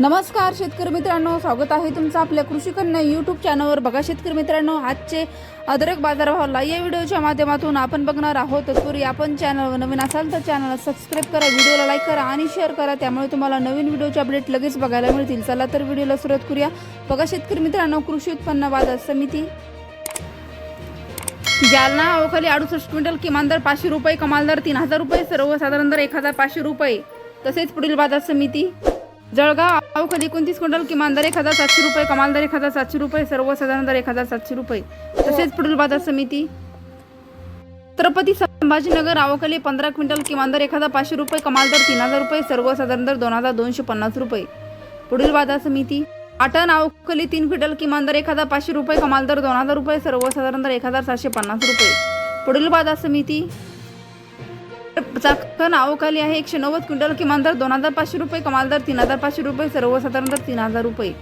नमस्कार शेतकरी मित्रांनो. स्वागत आहे तुमचं आपल्या कृषी कन्या यूट्यूब चॅनलवर बघा शेतकरी मित्रांनो आजचे अदरक बाजारभावाला या व्हिडिओच्या माध्यमातून आपण बघणार आहोत. तत्पूर्वी आपण चॅनलवर नवीन असाल तर चॅनलला सबस्क्राईब करा व्हिडिओला लाईक करा आणि शेअर करा. त्यामुळे तुम्हाला नवीन व्हिडिओचे अपडेट लगेच बघायला मिळतील. चला तर व्हिडिओला सुरुवात करूया. बघा शेतकरी मित्रांनो कृषी उत्पन्न बाजार समिती. जालना अवखाली अडुसष्ट क्विंटल किमान दर पाचशे रुपये कमाल दर तीन हजार रुपये सर्वसाधारण दर एक हजार पाचशे रुपये. तसेच पुढील बाजार समिती. जळगाव अवखाली एकोणतीस क्विंटल किमान दर एक हजार सातशे रुपये कमाल दर एक हजार सातशे रुपये सर्वसाधारण दर एक हजार सातशे रुपये. तसेच पुढील बाजार समिती. छत्रपती संभाजीनगर अवकाली पंधरा क्विंटल किमान दर एक हजार पाचशे रुपये कमाल दर तीन हजार रुपये सर्वसाधारण दर दोन हजार दोनशे पन्नास रुपये. पुढील बाजार समिती. पाटण अवकाली तीन क्विंटल किमान दर एक हजार पाचशे रुपये कमाल दर दोन हजार रुपये सर्वसाधारण दर एक हजार सातशे पन्नास रुपये. पुढील बाजार समिती. चाकण अवकाली आहे एकशे नव्वद क्विंटल किमान दर दोन हजार पाचशे रुपये कमाल दर तीन हजार पाचशे रुपये सर्वसाधारण दर तीन हजार रुपये.